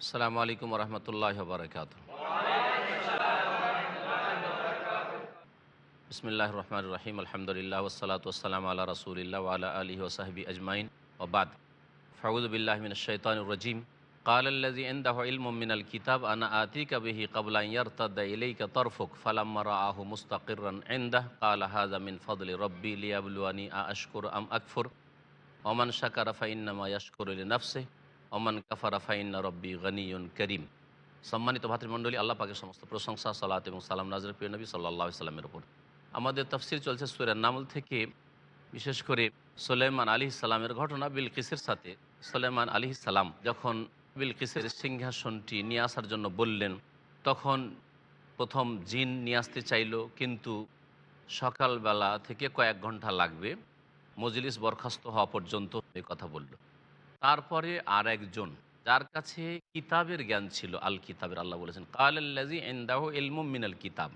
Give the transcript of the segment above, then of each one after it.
আসসালামু আলাইকুম রহমতুল্লাহ বারকাত বিসমিল্লাহ রহমান রহিম আলহামদুলিল্লাহ ওসালাত ওসালাম আল্লাহ রসুলিল্লাহ আলা আলী ওসাহবি আজমাইন ওবাদ ফাউদুবিল্লাহমিন শৈতান রজিম قال الذي عنده علم من الكتاب أنا آتيك به قبل أن يرتد إليك طرفك فلما رآه مستقرا عنده قال هذا من فضل ربي ليبلوني أأشكر أم أكفر ওমান শাকারা ফাইন্নামা ইয়াশকুর নাফসে ওমান কাফারা ফাইন্না রব্বি গনিয়ন করিম। সম্মানিত ভাতৃমণ্ডলী, আল্লাহ পাকের সমস্ত প্রশংসা, সালাত এবং সালাম নাজর প্রিয় নবী সাল্লাহ সাল্লামের ওপর আমাদের তফসির চলছে সুরের নামল থেকে, বিশেষ করে সোলেমান আলী সালামের ঘটনা বিলকিসের সাথে। সোলেমান আলী সালাম যখন বিলকিসের সিংহাসনটি নিয়ে আসার জন্য বললেন, তখন প্রথম জিন নিয়ে আসতে চাইল, কিন্তু সকালবেলা থেকে কয়েক ঘণ্টা লাগবে। মজলিস বরখাস্ত হওয়া পর্যন্ত এই কথা বলল। তারপরে আর একজন যার কাছে কিতাবের জ্ঞান ছিল, আল কিতাবের আল্লাহ বলেছেন কাল আল্লাজি এন্দাহ এলমুম মিনাল কিতাব।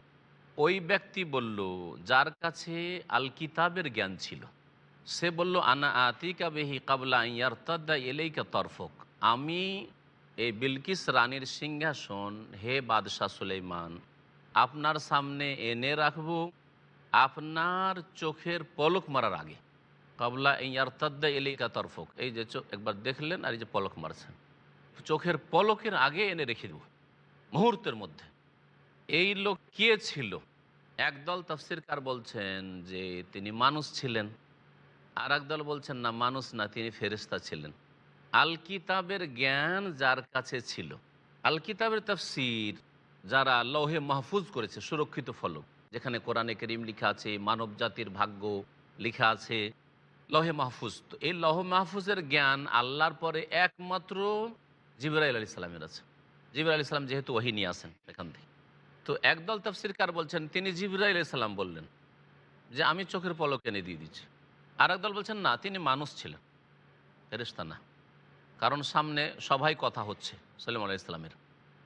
ওই ব্যক্তি বলল, যার কাছে আল কিতাবের জ্ঞান ছিল, সে বলল, আনা আতিকা বেহি কাবলা ইয়ারতাদ্দা এলেইকা তরফক। আমি এই বিলকিস রানীর সিংহাসন, হে বাদশাহ সুলেইমান, আপনার সামনে এনে রাখব, আপনার চোখের পলক মারার আগে। কাবলা এই আর আর্তাদ্দা এলিকা তরফক। এই যে চোখ একবার দেখলেন আর এই যে পলক মারছেন। চোখের পলকের আগে এনে রেখে দেব, মুহূর্তের মধ্যে। এই লোক কে ছিল? একদল তফসিরকার বলছেন যে তিনি মানুষ ছিলেন। আর একদল বলছেন, না, মানুষ না, তিনি ফেরিস্তা ছিলেন। আল কিতাবের জ্ঞান যার কাছে ছিল আল কিতাবের তফসির যারা লৌহে মাহফুজ করেছে, সুরক্ষিত ফলক, যেখানে কোরআনে করিম লিখা আছে মানব জাতির ভাগ্য লিখা আছে লহে মাহফুজ। তো এই লহ মাহফুজের জ্ঞান আল্লাহর পরে একমাত্র জিবরাইল আলী সালামের আছে। জিবরাইল আলী সালাম যেহেতু ওহি নিয়ে আসেন এখান থেকে। তো একদল তফসিরকার বলছেন, তিনি জিবরাইল আলী সালাম বললেন যে, আমি চোখের পলক এনে দিয়ে দিচ্ছি। আর একদল বলছেন, না, তিনি মানুষ ছিলেন। ফেরেস্তা না। কারণ সামনে সবাই কথা হচ্ছে সাল্লাম আলাহ ইসলামের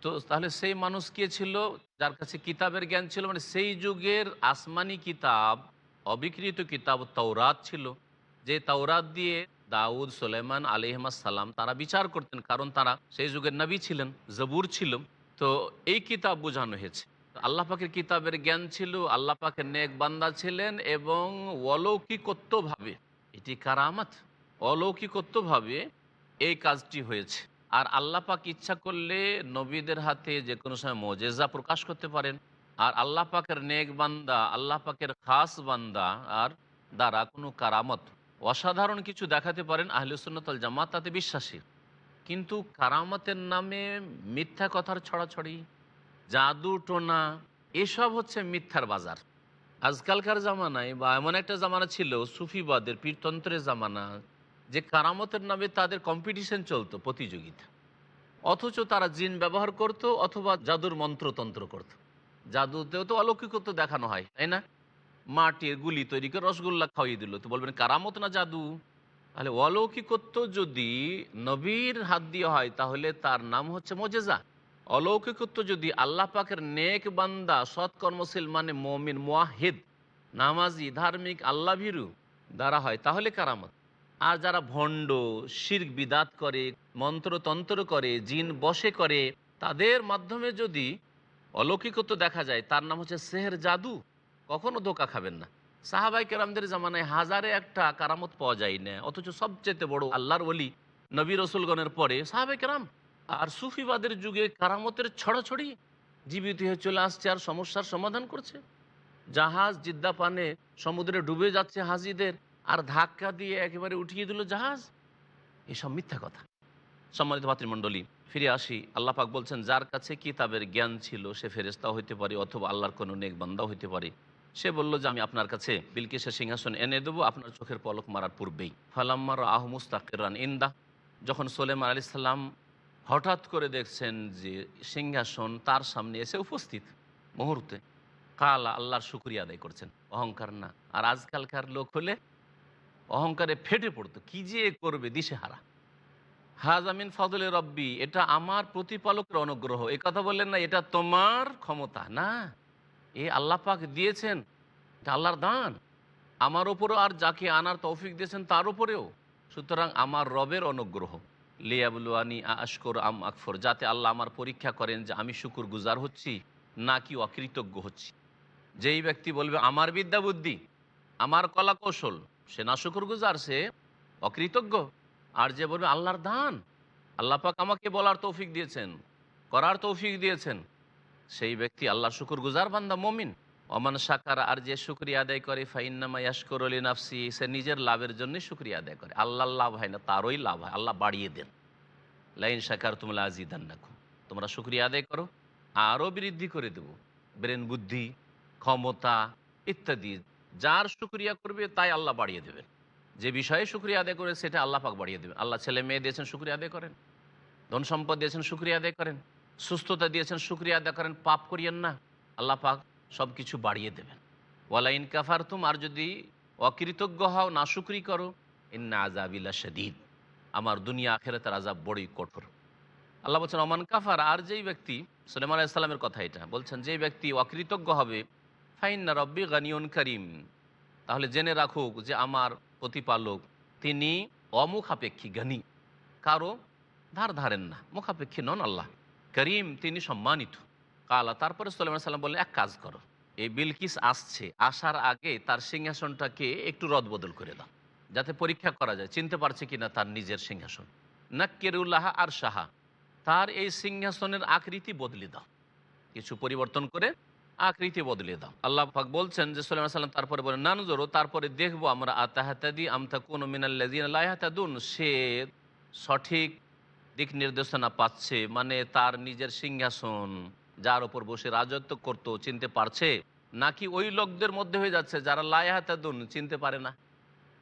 তো তাহলে সেই মানুষ কে ছিল? যার কাছে কিতাবের জ্ঞান ছিল মানে সেই যুগের আসমানি কিতাব, অবিকৃত কিতাব তৌরাত ছিল। যে তাওরাত দিয়ে দাউদ সোলেমান সালাম তারা বিচার করতেন, কারণ তারা সেই যুগের নবী ছিলেন, জবুর ছিল। তো এই কিতাব বোঝানো হয়েছে। আল্লাহ পাকের কিতাবের জ্ঞান ছিল, আল্লাহ পাকের নেক বান্দা ছিলেন এবং অলৌকিকত্বভাবে এটি কারামাত। অলৌকিকত্বভাবে এই কাজটি হয়েছে। আর আল্লাহ পাক ইচ্ছা করলে নবীদের হাতে যে কোনো সময় মজেজা প্রকাশ করতে পারেন। আর আল্লাহ পাকের নেক বান্দা, আল্লাহ পাকের খাস বান্দা, আর দ্বারা কোনো কারামত অসাধারণ কিছু দেখাতে পারেন আহলুসুন্নতল জামাত, তাতে বিশ্বাসী। কিন্তু কারামতের নামে মিথ্যা কথার ছড়াছড়ি, জাদু টোনা, এসব হচ্ছে মিথ্যার বাজার। আজকালকার জামানায় বা এমন একটা জামানা ছিল, সুফিবাদের পীরতন্ত্রের জামানা, যে কারামতের নামে তাদের কম্পিটিশন চলতো প্রতিযোগিতা। অথচ তারা জিন ব্যবহার করত অথবা জাদুর মন্ত্রতন্ত্র করত। জাদুতেও তো অলৌকিকত্ব দেখানো হয়, তাই না? মাটির গুলি তৈরি করে রসগোল্লা খাওয়িয়ে দিল। তো বলবেন, কারামত না জাদু? তাহলে অলৌকিকত্ব যদি নবীর হাত দিয়ে হয়, তাহলে তার নাম হচ্ছে মজেজা। অলৌকিকত্ব যদি আল্লাহ পাকের নেক বান্দা, সৎকর্মশীল মানে মমিন, মোয়াহিদ, নামাজি, ধার্মিক আল্লাহ ভীরু দ্বারা হয়, তাহলে কারামত। আর যারা ভণ্ড, শির্ক, বিদাত করে, মন্ত্রতন্ত্র করে, জিন বসে করে, তাদের মাধ্যমে যদি অলৌকিকত্ব দেখা যায়, তার নাম হচ্ছে সেহের জাদু। কখনো ধোকা খাবেন না। সাহাবাই কেরামদের জামানায় হাজারে একটা কারামত পাওয়া যায় না অথচ সবচেয়ে বড় আল্লাহর ওলি নবী রসুলগণের পরে সাহাবাই কেরাম। আর সুফিবাদের যুগে কারামতের ছড়াছড়ি জীবিত হয়ে চলে আসছে আর সমস্যার সমাধান করছে। জাহাজ জিদ্দা পানে সমুদ্রে ডুবে যাচ্ছে হাজিদের আর ধাক্কা দিয়ে একেবারে উঠিয়ে দিল জাহাজ। এসব মিথ্যা কথা। সম্মানিত ভাতৃমণ্ডলী, ফিরে আসি। আল্লাহ পাক বলছেন, যার কাছে কিতাবের জ্ঞান ছিল, সে ফেরেস্তাও হইতে পারে অথবা আল্লাহর কোনো নেক বান্দাও হইতে পারে। সে বলল যে, আমি আপনার কাছে বিলকিসের সিংহাসন এনে দেবো, আপনার চোখের পলক মারার পূর্বেই। ফালাম্মার আহ মুস্তাকিরান ইন্দা, যখন সোলেমান আলি সাল্লাম হঠাৎ করে দেখছেন যে সিংহাসন তার সামনে এসে উপস্থিত মুহূর্তে, কাল আল্লাহর শুক্রিয়া আদায় করছেন। অহংকার না। আর আজকালকার লোক হলে অহংকারে ফেটে পড়তো। কি যে করবে দিশেহারা। হাজামিন ফদলে রব্বি, এটা আমার প্রতিপালকের অনুগ্রহ। এ কথা বললেন না, এটা তোমার ক্ষমতা। না। এ আল্লাহ পাক দিয়েছেন, এটা আল্লাহর দান। আমার ওপরও আর যাকে আনার তৌফিক দিয়েছেন তার উপরেও। সুতরাং আমার রবের অনুগ্রহ। লিয়াবুলুয়ানি আশকর আম আকফর, যাতে আল্লাহ আমার পরীক্ষা করেন যে আমি শুকুর গুজার হচ্ছি না কি অকৃতজ্ঞ হচ্ছি। যেই ব্যক্তি বলবে, আমার বিদ্যা বুদ্ধি, আমার কলা কৌশল, সে না শুকুর গুজার সে অকৃতজ্ঞ। আর যে বলবে, আল্লাহর দান, আল্লাহ পাক আমাকে বলার তৌফিক দিয়েছেন, করার তৌফিক দিয়েছেন সেই ব্যক্তি আল্লাহ শুকুর গুজার বান্দা, মমিন। অমান সাকার আর যে শুক্রিয়া আদায় করে, ফাইন্নামা ইয়াশকর আলী নাফসি সে নিজের লাভের জন্যই শুক্রিয়া আদায় করে। আল্লাহ লাভ হয় না, তারই লাভ হয়। আল্লাহ বাড়িয়ে দেন। লাইন সাকার তোমরা আজিদান রাখো তোমরা শুক্রিয়া আদায় করো, আরও বৃদ্ধি করে দেব। ব্রেন বুদ্ধি, ক্ষমতা ইত্যাদি, যার শুক্রিয়া করবে তাই আল্লাহ বাড়িয়ে দেবেন। যে বিষয়ে শুক্রিয়া আদায় করে, সেটা আল্লাহ পাক বাড়িয়ে দেবেন। আল্লাহ ছেলে মেয়ে দিয়েছেন, শুক্রিয়া আদায় করেন। ধন সম্পদ দিয়েছেন, শুক্রিয়া আদায় করেন। সুস্থতা দিয়েছেন, শুক্রিয়া আদায় করেন, পাপ করিয়েন না। আল্লাহ পাক সব কিছু বাড়িয়ে দেবেন। ওয়ালাইন কাফার তুম আর যদি অকৃতজ্ঞ হও না শুক্রি করো, ইন্না আজাবিল্লা শদীদ আমার দুনিয়া আখেরাতের আজাব বড়ই কঠোর। আল্লাহ বলছেন অমান কাফার আর যেই ব্যক্তি সুলেমান আলাইসাল্লামের কথা এটা। বলছেন, যেই ব্যক্তি অকৃতজ্ঞ হবে, ফাইন্না রব্বি গানিয়ন করিম তাহলে জেনে রাখুক যে আমার প্রতিপালক তিনি অমুখাপেক্ষী জ্ঞানী। কারও ধার ধারেন না, মুখাপেক্ষী নন আল্লাহ। করিম তিনি সম্মানিত। কালা, তারপরে সাল্লাম সাল্লাম বললেন, এক কাজ করো, এই বিলকিস আসছে, আসার আগে তার সিংহাসনটাকে একটু রদবদল করে দাও, যাতে পরীক্ষা করা যায়, চিনতে পারছে কিনা তার নিজের সিংহাসন। নাক্কেরুল্লাহ আর সাহা তার এই সিংহাসনের আকৃতি বদলে দাও, কিছু পরিবর্তন করে আকৃতি বদলে দাও। আল্লাহ পাক বলছেন যে সাল্লাম সাল্লাম তারপরে বলেন নানজরো তারপরে দেখব আমরা, আতাহাতাদি আমতা কোন মিনাল্লাদিন সে সঠিক দিক নির্দেশনা পাচ্ছে মানে তার নিজের সিংহাসন, যার ওপর বসে রাজত্ব করতো, চিনতে পারছে? নাকি ওই লোকদের মধ্যে হয়ে যাচ্ছে, যারা লায়াহাতাদুন চিনতে পারে না?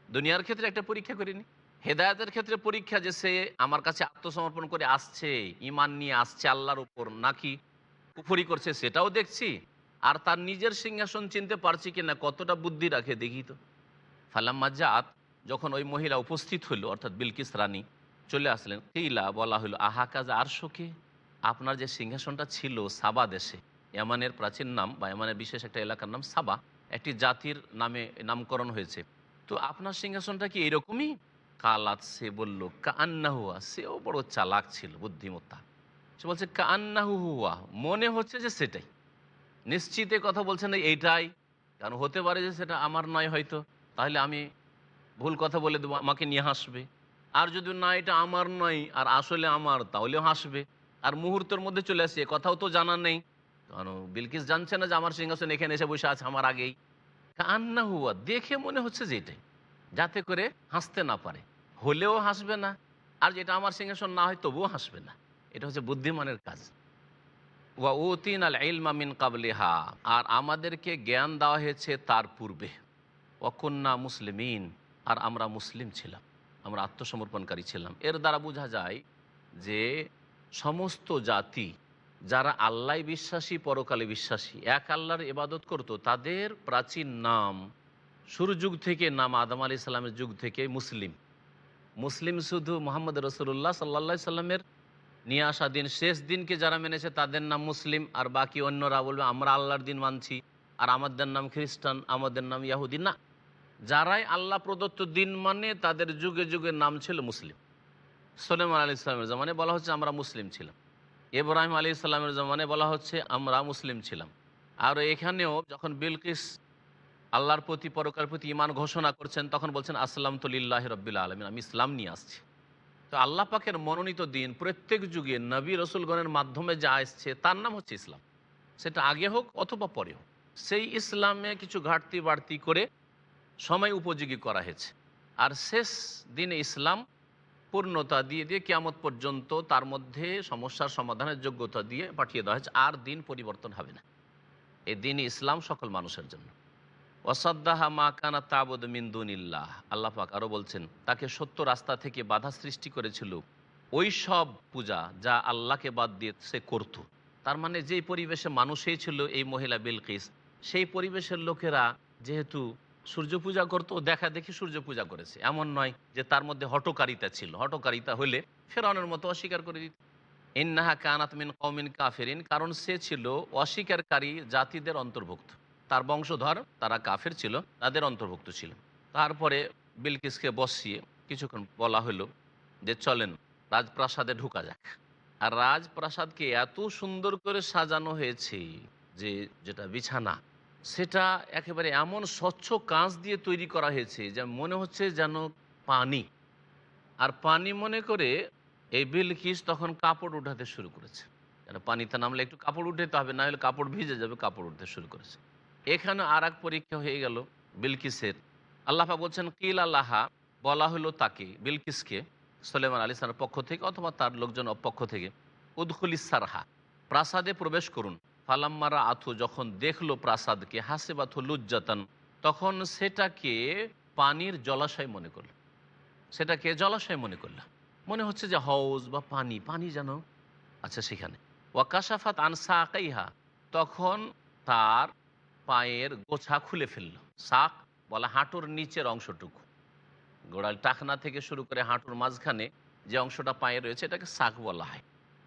দুনিয়ার ক্ষেত্রে একটা পরীক্ষা করিনি। হেদায়তের ক্ষেত্রে পরীক্ষা যে সে আমার কাছে আত্মসমর্পণ করে আসছে ইমান নিয়ে আসছে আল্লাহর উপর, নাকি কুফরি করছে সেটাও দেখছি। আর তার নিজের সিংহাসন চিনতে পারছি কিনা, কতটা বুদ্ধি রাখে, দেখি তো। ফালাম্মা যখন ওই মহিলা উপস্থিত হইল, অর্থাৎ বিলকিস রানী চলে আসলেন। কিলা বলা হলো আহা কাজ আর শোকে আপনার যে সিংহাসনটা ছিল সাবা দেশে, ইয়ামানের প্রাচীন নাম বা ইয়ামানের বিশেষ একটা এলাকার নাম সাবা, একটি জাতির নামে নামকরণ হয়েছে। তো আপনার সিংহাসনটা কি এরকমই? কালাত সে বলল কান্না হুয়া। সেও বড় চালাক ছিল, বুদ্ধিমত্তা। সে বলছে কান্না হুয়া, মনে হচ্ছে যে সেটাই। নিশ্চিতে কথা বলছে না এইটাই। কারণ হতে পারে যে সেটা আমার নয় হয়তো। তাহলে আমি ভুল কথা বলে দেবো, আমাকে নিয়ে হাসবে। আর যদি না, এটা আমার নয়, আর আসলে আমার, তাহলেও হাসবে। আর মুহূর্তের মধ্যে চলে আসছে, এ কথাও তো জানা নেই। বিলকিস জানছে না যে আমার সিংহাসন এখানে এসে বসে আছে আমার আগেই? কান্না হুয়া, দেখে মনে হচ্ছে যে এটাই। যাতে করে হাসতে না পারে। হলেও হাসবে না। আর যেটা আমার সিংহাসন না হয়, তবুও হাসবে না। এটা হচ্ছে বুদ্ধিমানের কাজ। ওয়া উতিন আল মিন কাবলিহা, আর আমাদেরকে জ্ঞান দেওয়া হয়েছে তার পূর্বে। অকন্যা মুসলিমিন, আর আমরা মুসলিম ছিলাম। আমরা আত্মসমর্পণকারী ছিলাম। এর দ্বারা বোঝা যায় যে সমস্ত জাতি যারা আল্লাহ বিশ্বাসী, পরকালে বিশ্বাসী, এক আল্লাহর ইবাদত করত, তাদের প্রাচীন নাম শুরু যুগ থেকে নাম আদম আলি সাল্লামের যুগ থেকে মুসলিম। মুসলিম শুধু মোহাম্মদ রসুল্লাহ সাল্লা সাল্লামের নিয়ে আসা দিন, শেষ দিনকে যারা মেনেছে তাদের নাম মুসলিম, আর বাকি অন্যরা বলবে, আমরা আল্লাহর দিন মানছি, আর আমাদের নাম খ্রিস্টান, আমাদের নাম ইয়াহুদি না। যারাই আল্লাহ প্রদত্ত দিন মানে তাদের যুগে যুগে নাম ছিল মুসলিম। সোলেমান আলি ইসলামের জামানে বলা হচ্ছে, আমরা মুসলিম ছিলাম। ইব্রাহিম আলী ইসলামের জামানে বলা হচ্ছে, আমরা মুসলিম ছিলাম। আর এখানেও যখন বিলকিস আল্লাহর প্রতি পরকার প্রতি ইমান ঘোষণা করছেন, তখন বলছেন, আসসালাম তুলিল্লাহ রব্বিল্লা আলমিন, আমি ইসলাম নিয়ে আসছি। তো আল্লাহ পাকের মনোনীত দিন প্রত্যেক যুগে নবী রসুলগণের মাধ্যমে যা এসছে, তার নাম হচ্ছে ইসলাম। সেটা আগে হোক অথবা পরে হোক। সেই ইসলামে কিছু ঘাটতি বাড়তি করে সময় উপযোগী করা হয়েছে। আর শেষ দিনে ইসলাম পূর্ণতা দিয়ে দিয়ে কেয়ামত পর্যন্ত তার মধ্যে সমস্যার সমাধানের যোগ্যতা দিয়ে পাঠিয়ে দেওয়া হয়েছে। আর দিন পরিবর্তন হবে না। এই দিন ইসলাম সকল মানুষের জন্য। ওয়াসাদ্দাহা মা কানা তাবদ মিন্দুনিল্লাহ আল্লাহ পাক আরও বলছেন, তাকে সত্য রাস্তা থেকে বাধা সৃষ্টি করেছিল ওই সব পূজা যা আল্লাহকে বাদ দিয়ে সে করত। তার মানে যেই পরিবেশে মানুষই ছিল এই মহিলা বিলকিস, সেই পরিবেশের লোকেরা যেহেতু সূর্য পূজা করতো, দেখা দেখি সূর্য পূজা করেছে। এমন নয় যে তার মধ্যে হটকারিতা ছিল। হটকারিতা হলে ফেরানোর মতো অস্বীকার করে দিত। ইন্নাহা কানাত মিন কৌমিন কাফেরিন, কারণ সে ছিল অস্বীকারী জাতিদের অন্তর্ভুক্ত। তার বংশধর তারা কাফের ছিল, তাদের অন্তর্ভুক্ত ছিল। তারপরে বিলকিসকে বসিয়ে কিছুক্ষণ বলা হলো যে, চলেন, রাজপ্রাসাদে ঢুকা যাক। আর রাজপ্রাসাদকে এত সুন্দর করে সাজানো হয়েছে যে, যেটা বিছানা সেটা একেবারে এমন স্বচ্ছ কাঁচ দিয়ে তৈরি করা হয়েছে যে মনে হচ্ছে যেন পানি। আর পানি মনে করে এই বিলকিস তখন কাপড় উঠাতে শুরু করেছে। কেন পানিতে নামলে একটু কাপড় উঠাতে হবে না হলে কাপড় ভিজে যাবে, কাপড় উঠতে শুরু করেছে। এখানে আর পরীক্ষা হয়ে গেল বিলকিসের আল্লাহা বলছেন, কিল আল্লাহা বলা হলো তাকে বিলকিসকে সলেমান আলী সালার পক্ষ থেকে অথবা তার লোকজন পক্ষ থেকে উদখুলি সারহা প্রাসাদে প্রবেশ করুন। ফালাম্মারা আথু যখন দেখল প্রাসাদকে, হাসেবাথু লুজ্জাতান, তখন সেটাকে পানির জলাশয় মনে করল। সেটাকে জলাশয় মনে করলাম মনে হচ্ছে যে হাউস বা পানি পানি যেন আচ্ছা সেখানে। ওয়াকাশাফাত আনসা আকাইহা, তখন তার পায়ের গোছা খুলে ফেলল। শাক বলা হাঁটুর নিচের অংশটুকু। গোড়াল টাকনা থেকে শুরু করে হাঁটুর মাঝখানে যে অংশটা পায়ে রয়েছে, এটাকে শাক বলা হয়।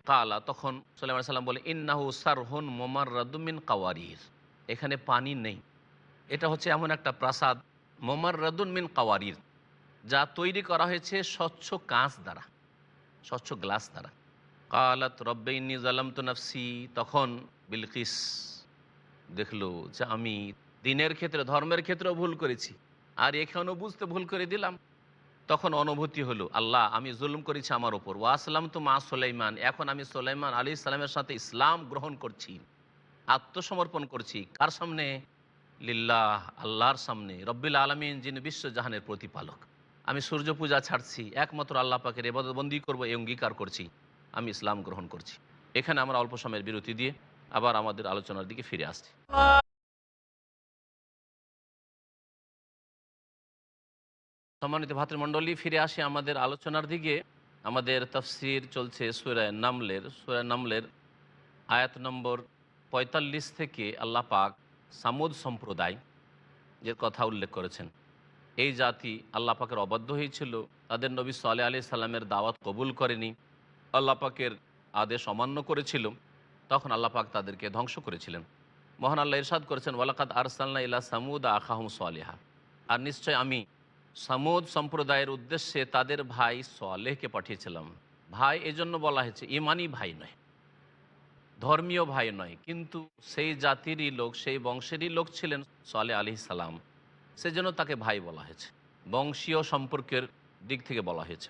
কালা তখন সাল্লাম সাল্লাম বলে, ইন্নাহু সারহুন মোমার রাদুমিন কাওয়ারির। এখানে পানি নেই। এটা হচ্ছে এমন একটা প্রাসাদ মোমার রাদুন মিন কাওয়ারির, যা তৈরি করা হয়েছে স্বচ্ছ কাঁচ দ্বারা, স্বচ্ছ গ্লাস দ্বারা। কালাত রব্বেইনি জালাম তো নাফসি, তখন বিলকিস দেখল যে আমি দিনের ক্ষেত্রে, ধর্মের ক্ষেত্রেও ভুল করেছি, আর এখানেও বুঝতে ভুল করে দিলাম। তখন অনুভূতি হলো, আল্লাহ, আমি জুলুম করেছি আমার ওপর ওয়াসলাম তো মা সোলাইমান, এখন আমি সোলাইমান আলী ইসলামের সাথে ইসলাম গ্রহণ করছি, আত্মসমর্পণ করছি। কার সামনে? লিল্লাহ, আল্লাহর সামনে। রব্বিল আলমিন যিনি বিশ্বজাহানের প্রতিপালক। আমি সূর্য পূজা ছাড়ছি, একমাত্র আল্লাহ পাকের এবাদতবন্দি করব, এই অঙ্গীকার করছি, আমি ইসলাম গ্রহণ করছি। এখানে আমরা অল্প সময়ের বিরতি দিয়ে আবার আমাদের আলোচনার দিকে ফিরে আসছি। সম্মানিত ভাতৃমণ্ডলী, ফিরে আসি আমাদের আলোচনার দিকে। আমাদের তফসির চলছে সুরায় নামলের। সুরায় নামলের আয়াত নম্বর পঁয়তাল্লিশ থেকে আল্লাহ পাক সামুদ সম্প্রদায় এর কথা উল্লেখ করেছেন। এই জাতি আল্লাহ পাকের অবাধ্য হয়েছিল। তাদের নবী সালে আলি সাল্লামের দাওয়াত কবুল করেনি। আল্লাহ পাকের আদেশ অমান্য করেছিল। তখন আল্লাহ পাক তাদেরকে ধ্বংস করেছিলেন। মহান আল্লাহ ইরশাদ করেছেন ওয়ালাকাত আরসাল্লা ইলা সামুদ আখাহম সালেহা। আর নিশ্চয় আমি সামুদ সম্প্রদায়ের উদ্দেশ্যে তাদের ভাই সোয়ালেহকে পাঠিয়েছিলাম। ভাই এজন্য বলা হয়েছে, ইমানি ভাই নয়, ধর্মীয় ভাই নয়, কিন্তু সেই জাতিরই লোক, সেই বংশেরই লোক ছিলেন সোয়ালে আলি সালাম। সেজন্য তাকে ভাই বলা হয়েছে, বংশীয় সম্পর্কের দিক থেকে বলা হয়েছে।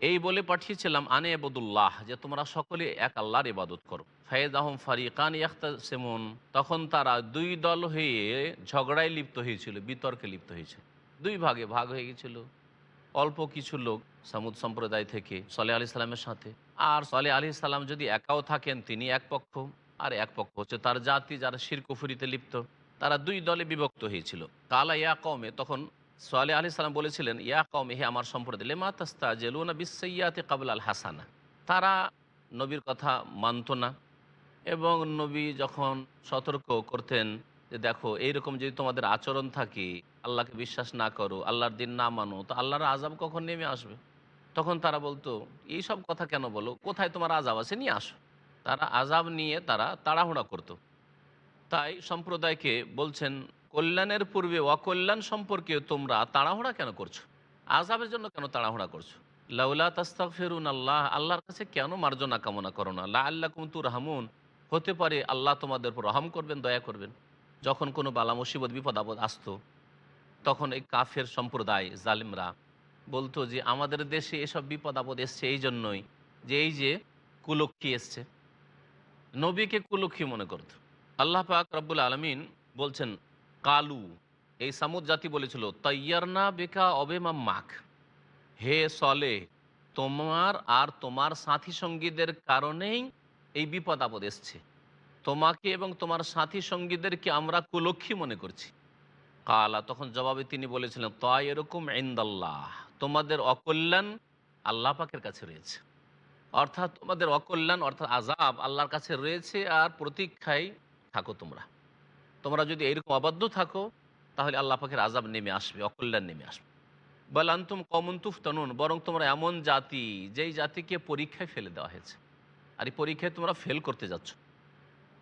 এই বলে পাঠিয়েছিলাম, আনে এবদুল্লাহ যে তোমরা সকলে এক আল্লাহর ইবাদত করো। ফায়েদ আহম ফারিকান ইয়াখতা সেমন তখন তারা দুই দল হয়ে ঝগড়ায় লিপ্ত হয়েছিল, বিতর্কে লিপ্ত হয়েছিল দুই ভাগে ভাগ হয়ে গেছিল। অল্প কিছু লোক সামুদ সম্প্রদায় থেকে সলে আলি সাল্লামের সাথে। আর সলে আলি সাল্লাম যদি একাও থাকেন, তিনি এক পক্ষ, আর এক পক্ষ হচ্ছে তার জাতি যারা শিরকুফুরিতে লিপ্ত। তারা দুই দলে বিভক্ত হয়েছিল। কালা ইয়া কমে তখন সোয়ালে আলি সাল্লাম বলেছিলেন, ইয়া কম হে আমার সম্প্রদায়, লেমা তাস্তা জেলুনা বিসইয়াতে কাবুল আল হাসানা তারা নবীর কথা মানত না। এবং নবী যখন সতর্ক করতেন যে দেখো, এইরকম যদি তোমাদের আচরণ থাকে, আল্লাহকে বিশ্বাস না করো, আল্লাহর দিন না মানো, তো আল্লাহর আজাব কখন নেমে আসবে? তখন তারা বলতো, এই সব কথা কেন বলো? কোথায় তোমার আজাব আছে? নিয়ে আসো। তারা আজাব নিয়ে তারা তাড়াহুড়া করতো। তাই সম্প্রদায়কে বলছেন, কল্যাণের পূর্বে অকল্যাণ সম্পর্কে তোমরা তাড়াহুড়া কেন করছ? আজাবের জন্য কেন তাড়াহুড়া করছ? লাউলা তাস্তাক ফেরুন আল্লাহ আল্লাহর কাছে কেন মার্জনা কামনা করো না? লা আল্লাহ কুমতু রাহমুন হতে পারে আল্লাহ তোমাদের উপর রহম করবেন, দয়া করবেন। যখন কোনো বালা মুসিবত, বিপদ, আপদ আসতো, তখন এই কাফের সম্প্রদায়, জালিমরা বলতো যে, আমাদের দেশে এসব বিপদ, আপদ এসছে এই জন্যই যে, এই যে কুলক্ষী এসছে। নবীকে কুলক্ষী মনে করত। আল্লাহ পাক রব্বুল আলমিন বলছেন, কালু, এই সামুদ জাতি বলেছিল তৈয়ারনা বেকা অবেমা মাখ হে সলে, তোমার আর তোমার সাথী সঙ্গীদের কারণেই এই বিপদ, আপদ এসছে। তোমাকে এবং তোমার সাথী সঙ্গীদেরকে আমরা কুলক্ষী মনে করছি। কালা, তখন জবাবে তিনি বলেছিলেন তাই এরকম ইন্দাল্লাহ, তোমাদের অকল্যাণ আল্লাহ পাকের কাছে রয়েছে। অর্থাৎ তোমাদের অকল্যাণ, অর্থাৎ আজাব আল্লাহর কাছে রয়েছে আর প্রতীক্ষায় থাকো তোমরা। তোমরা যদি এইরকম অবাধ্য থাকো, তাহলে আল্লাহ পাকের আজাব নেমে আসবে, অকল্যাণ নেমে আসবে। বল, আন্তুম কমন তুফ তনুন বরং তোমরা এমন জাতি, যেই জাতিকে পরীক্ষায় ফেলে দেওয়া হয়েছে। আর এই পরীক্ষায় তোমরা ফেল করতে যাচ্ছ।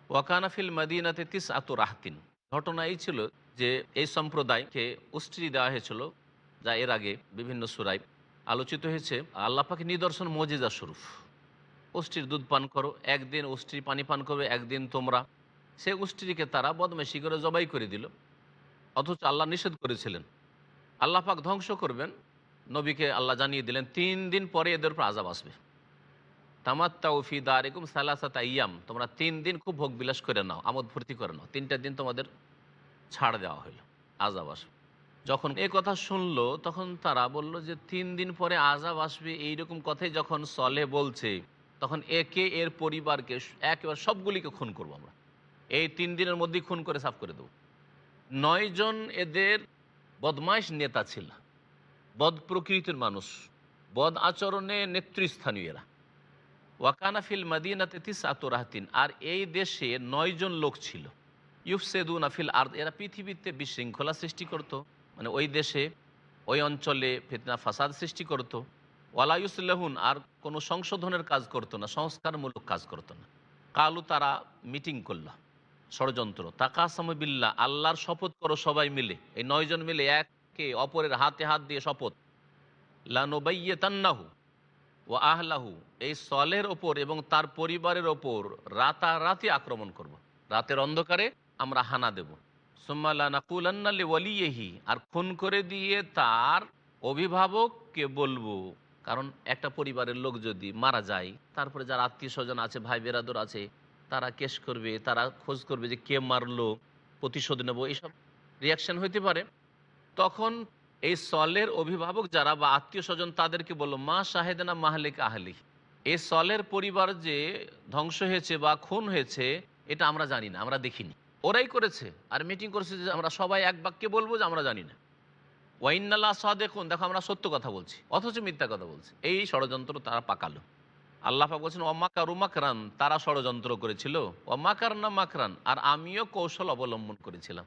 ওয়াকানাফিল মদিনাতে তিস আত রাহতিন। ঘটনা এই ছিল যে এই সম্প্রদায়কে উষ্টি দেওয়া হয়েছিল, যা এর আগে বিভিন্ন সুরাই আলোচিত হয়েছে। আল্লাহ পাকে নিদর্শন মজেজা স্বরূপ। উষ্টির দুধ পান করো, একদিন অষ্টির পানি পান করবে, একদিন তোমরা। সে উষ্টিকে তারা বদমেশি করে জবাই করে দিল, অথচ আল্লাহ নিষেধ করেছিলেন। আল্লাহ পাক ধ্বংস করবেন, নবীকে আল্লাহ জানিয়ে দিলেন, তিন দিন পরে এদের উপর আজাব আসবে। তামাত্তাউ ফি দারিকুম সালাসাত আইয়াম। তোমরা তিন দিন খুব ভোগ বিলাস করে নাও, আমোদ ভর্তি করে নাও। তিনটা দিন তোমাদের ছাড় দেওয়া হইল, আজাব আসবে। যখন এ কথা শুনলো, তখন তারা বলল যে, তিন দিন পরে আজাব আসবে, এইরকম কথাই যখন সলে বলছে, তখন একে এর পরিবারকে একেবারে সবগুলিকে খুন করব আমরা। এই তিন দিনের মধ্যেই খুন করে সাফ করে দেবো। নয়জন এদের বদমাইশ নেতা ছিল, বদ প্রকৃতির মানুষ, বদ আচরণে নেতৃস্থানীয় এরা। ওয়াকানাফিল মাদিনাতে তিস আতরাহতিন আর এই দেশে নয়জন লোক ছিল। ইউফসেদুন আফিল আর এরা পৃথিবীতে বিশৃঙ্খলা সৃষ্টি করত। মানে ওই দেশে, ওই অঞ্চলে ফিতনা, ফাসাদ সৃষ্টি করত। ওয়ালাইউসুল্লাহুন আর কোনো সংশোধনের কাজ করতো না, সংস্কারমূলক কাজ করতো না। কালু তারা মিটিং করল, ষড়যন্ত্র। তাকাসমবিল্লা আল্লাহর শপথ করো সবাই মিলে। এই নয়জন মিলে একে অপরের হাতে হাত দিয়ে শপথ। লানোবাইয়ে তান্নাহু ও আহলাহু, এই সলের ওপর এবং তার পরিবারের ওপর রাতারাতি আক্রমণ করব। রাতের অন্ধকারে আমরা হানা দেব সোম্মালানাকুলান্নালি আর খুন করে দিয়ে তার অভিভাবককে বলব, কারণ একটা পরিবারের লোক যদি মারা যায়, তারপরে যারা আত্মীয় স্বজন আছে, ভাই বেরাদর আছে, তারা কেস করবে, তারা খোঁজ করবে যে কে মারলো, প্রতিশোধ নেব, এইসব রিয়াকশন হইতে পারে তখন এই সলের অভিভাবক যারা বা আত্মীয় স্বজন তাদেরকে বলল, মা শাহেদানা মাহলিক আহলি। এই সলের পরিবার যে ধ্বংস হয়েছে বা খুন হয়েছে, এটা আমরা জানি না, আমরা দেখিনি। ওরাই করেছে আর মিটিং করেছে যে আমরা সবাই এক বাক্যে বলব যে আমরা জানি না। ওয়াইনাল্লাহ দেখুন দেখো আমরা সত্য কথা বলছি, অথচ মিথ্যা কথা বলছি। এই ষড়যন্ত্র তারা পাকালো। আল্লাহ বলছেন অমাকার উমাকরান তারা ষড়যন্ত্র করেছিল। অমাকার না মাকরান, আর আমিও কৌশল অবলম্বন করেছিলাম।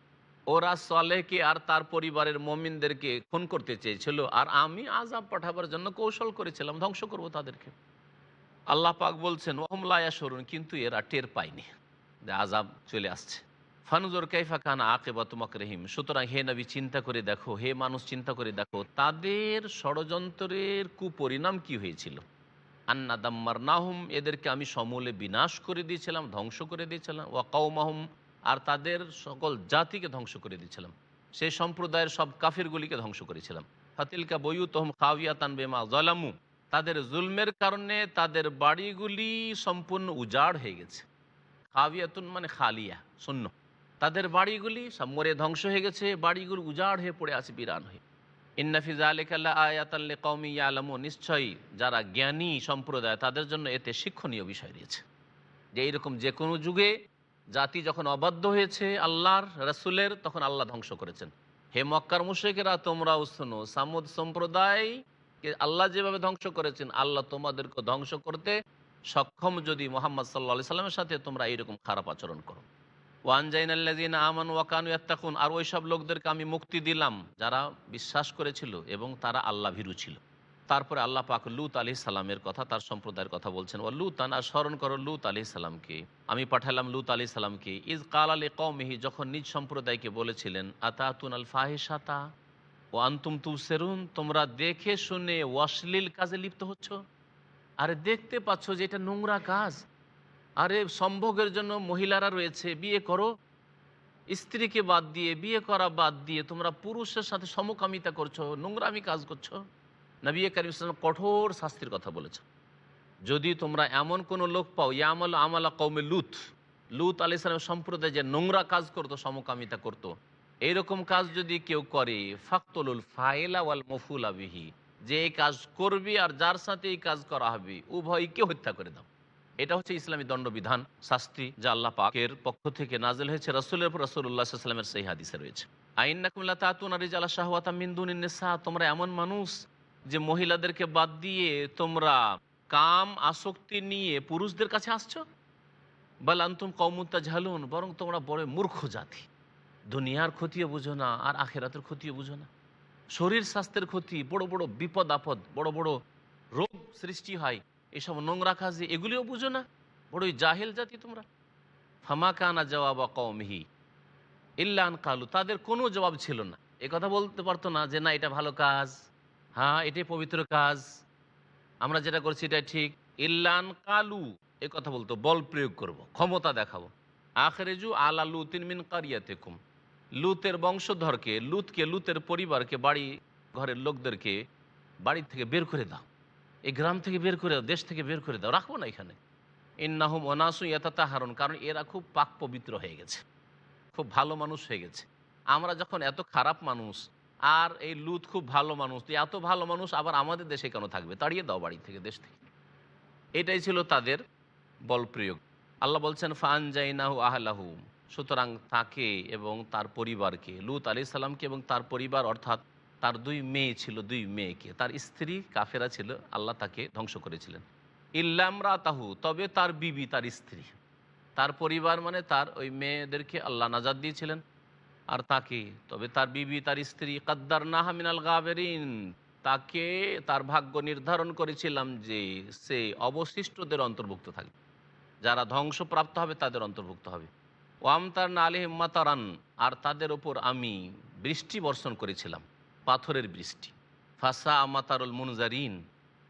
ওরা সলেহকে আর তার পরিবারের মমিনদেরকে খুন করতে চেয়েছিল, আর আমি আজাব পাঠাবার জন্য কৌশল করেছিলাম, ধ্বংস করব তাদেরকে। আল্লাহ পাক বলছেন ওহমলায়া সরুন কিন্তু এরা টের পায়নি। যে আজাব চলে আসছে। ফানুজোর কাইফা খান আকেবা তোমাক রহিম সুতরাং হে নবী, চিন্তা করে দেখো, হে মানুষ, চিন্তা করে দেখো, তাদের ষড়যন্ত্রের কুপরিণাম কি হয়েছিল? আন্না দাম্মার নাহুম এদেরকে আমি সমূলে বিনাশ করে দিয়েছিলাম, ধ্বংস করে দিয়েছিলাম। ওয়া কাউমাহুম আর তাদের সকল জাতিকে ধ্বংস করে দিয়েছিলাম। সেই সম্প্রদায়ের সব কাফিরগুলিকে ধ্বংস করেছিলাম। ফাতিলকা বইউ তহম খাওয়াতান বেমা জলামু তাদের জুলমের কারণে তাদের বাড়িগুলি সম্পূর্ণ উজাড় হয়ে গেছে। খাওয়াতুন মানে খালিয়া, শূন্য। তাদের বাড়িগুলি সব মরে ধ্বংস হয়ে গেছে, বাড়িগুলি উজাড় হয়ে পড়ে আছে, বিরান হয়ে। ইন্নাফিজ আলিকাল্লা আয়াতাল্লে কৌমি আলমো নিশ্চয়ই যারা জ্ঞানী সম্প্রদায় তাদের জন্য এতে শিক্ষণীয় বিষয় রয়েছে। যে এইরকম যে কোনো যুগে জাতি যখন অবাধ্য হয়েছে আল্লাহর রসুলের, তখন আল্লাহ ধ্বংস করেছেন। হে মক্কার মুশেকেরা তোমরাও শোনো সামুদ সম্প্রদায়কে আল্লাহ যেভাবে ধ্বংস করেছেন, আল্লাহ তোমাদেরকে ধ্বংস করতে সক্ষম যদি মোহাম্মদ সাল্লা সাল্লামের সাথে তোমরা এইরকম খারাপ আচরণ করো। ওয়ানজাইন আল্লাদিন আমান ওয়াকানু ইয়াত্তাকুন, আর ওইসব লোকদেরকে আমি মুক্তি দিলাম, যারা বিশ্বাস করেছিল এবং তারা আল্লাহ ভীরু ছিল। তারপরে আল্লাহ পাক লুত আলি সালামের কথা, তার সম্প্রদায়ের কথা বলছেন। ও লুতান, আর স্মরণ করো লুত আলি সালামকে। আমি পাঠালাম লুত আলি সালামকে। ইজ কাল আলী কৌমিহি যখন নিজ সম্প্রদায়কে বলেছিলেন, আতাতুন আল ফাহিসাতা ও আন্তুম তু সেরুন তোমরা দেখে শুনে অশ্লীল কাজে লিপ্ত হচ্ছ? আরে দেখতে পাচ্ছ যে এটা নোংরা কাজ। আরে সম্ভোগের জন্য মহিলারা রয়েছে, বিয়ে করো। স্ত্রীকে বাদ দিয়ে, বিয়ে করা বাদ দিয়ে তোমরা পুরুষের সাথে সমকামিতা করছ, নোংরামি কাজ করছ। নবী করিম ইসলাম কঠোর শাস্তির কথা বলেছে যদি তোমরা এমন কোনো লোক পাও, ইয়ামল আমালা কৌমে লুত লুত আলি সালাম সম্প্রদায় যে নোংরা কাজ করতো, সমকামিতা করতো, এইরকম কাজ যদি কেউ করে, ফাকতলুল ফাইলা ওয়াল মফুলা বিহি, যে এই কাজ করবি আর যার সাথে এই কাজ করা হবে, উভয়কে হত্যা করে দাও। এটা হচ্ছে ইসলামী দণ্ডবিধান, শাস্তি যা আল্লাহ পাকের পক্ষ থেকে নাজেল হয়েছে, রসুলের পর রসুল্লাহ সাল্লামের সেই হাদিসে রয়েছে। আইন নাকুল্লা তাতুন আর রিজালা শাহওয়াতা মিন্দুন তোমরা এমন মানুষ যে মহিলাদেরকে বাদ দিয়ে তোমরা কাম আসক্তি নিয়ে পুরুষদের কাছে আসছো? বল আন্তুম কৌমুত্তা ঝালুন বরং তোমরা বড় মূর্খ জাতি। দুনিয়ার ক্ষতিও বুঝো না, আর আখেরাতের ক্ষতিও বুঝো না। শরীর স্বাস্থ্যের ক্ষতি, বড় বড় বিপদ আপদ, বড় বড় রোগ সৃষ্টি হয়, এসব নোংরা কাজে এগুলিও বুঝো না। বড়ই জাহেল জাতি তোমরা। ফামা কানা জবাব কৌমহি ইল্লান কালু, তাদের কোনো জবাব ছিল না। এ কথা বলতে পারতো না যে, না, এটা ভালো কাজ। হ্যাঁ এটাই পবিত্র কাজ। আমরা যেটা করছি এটা ঠিক। ইল্লান কালু, এ কথা বলতো, বল প্রয়োগ করব, ক্ষমতা দেখাবো। আখরেজু আলা লুতিন মিন কারিয়াতেকুম। লুতের বংশধরকে, লুতকে, লুতের পরিবারকে, বাড়ি ঘরের লোকদেরকে বাড়ি থেকে বের করে দাও। এই গ্রাম থেকে বের করে দাও, দেশ থেকে বের করে দাও, রাখব না এখানে। ইন্নাহুম অনাসু ইয়াতা হারুন কারণ এরা খুব পাক পবিত্র হয়ে গেছে। খুব ভালো মানুষ হয়ে গেছে। আমরা যখন এত খারাপ মানুষ আর এই লুত খুব ভালো মানুষ। তো এত ভালো মানুষ আবার আমাদের দেশে কেন থাকবে? তাড়িয়ে দাও বাড়ি থেকে, দেশ থেকে। এটাই ছিল তাদের বল প্রয়োগ। আল্লাহ বলছেন ফান জাইনাহু আহলাহু। সুতরাং তাকে এবং তার পরিবারকে, লুত আলি সাল্লামকে এবং তার পরিবার, অর্থাৎ তার দুই মেয়ে ছিল, দুই মেয়েকে। তার স্ত্রী কাফেরা ছিল, আল্লাহ তাকে ধ্বংস করেছিলেন। ইল্লামরা তাহু তবে তার বিবি, তার স্ত্রী। তার পরিবার মানে তার ওই মেয়েদেরকে আল্লাহ নাজাদ দিয়েছিলেন। আর তাকে, তবে তার বিবি, তার স্ত্রী, কাদ্দার নাহা মিনাল গাবেরিন, তাকে তার ভাগ্য নির্ধারণ করেছিলাম যে সে অবশিষ্টদের অন্তর্ভুক্ত থাকবে। যারা ধ্বংসপ্রাপ্ত হবে, তাদের অন্তর্ভুক্ত হবে। ওয়ামতার না আলিহিম মাতারান, আর তাদের ওপর আমি বৃষ্টি বর্ষণ করেছিলাম, পাথরের বৃষ্টি। ফাসা আমাতারুল মুনজারিন,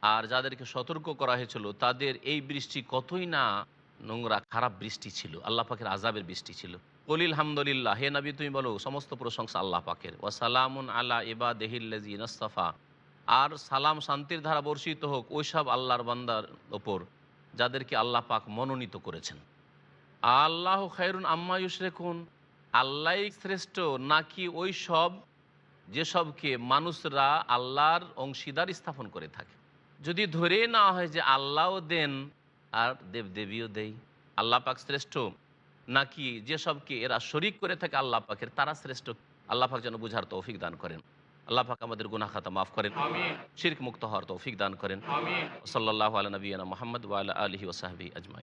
আর যাদেরকে সতর্ক করা হয়েছিল, তাদের এই বৃষ্টি কতই না নোংরা, খারাপ বৃষ্টি ছিল, আল্লাহ পাকের আজাবের বৃষ্টি ছিল। কলিল হামদুলিল্লাহ হে নবী তুমি বলো, সমস্ত প্রশংসা আল্লাহ পাকের। ওয়াসালামুন আলা ইবা দেহিল্লাজি নস্তফা আর সালাম শান্তির ধারা বর্ষিত হোক, ওইসব আল্লাহর বান্দার ওপর, যাদেরকে আল্লাহ পাক মনোনীত করেছেন। আল্লাহ খায়রুন আম্মা ইউশরেকুন আল্লাহ শ্রেষ্ঠ, নাকি ওই সব যেসবকে মানুষরা আল্লাহর অংশীদার স্থাপন করে থাকে। যদি ধরে না হয় যে আল্লাহও দেন, আর দেবদেবীও দেই, আল্লাহ পাক শ্রেষ্ঠ নাকি যেসবকে এরা শরিক করে থাকে আল্লাহ পাখের তারা শ্রেষ্ঠ? আল্লাহ পাক যেন বুঝার তৌফিক দান করেন। আল্লাহ পাক আমাদের গুনা খাতা মাফ করেন। শির্ক মুক্ত হওয়ার তৌফিক দান করেন। সাল্লাহ আল নবীনা মোহাম্মদ ওয়ালা আলহি ওসাহাবি আজমাই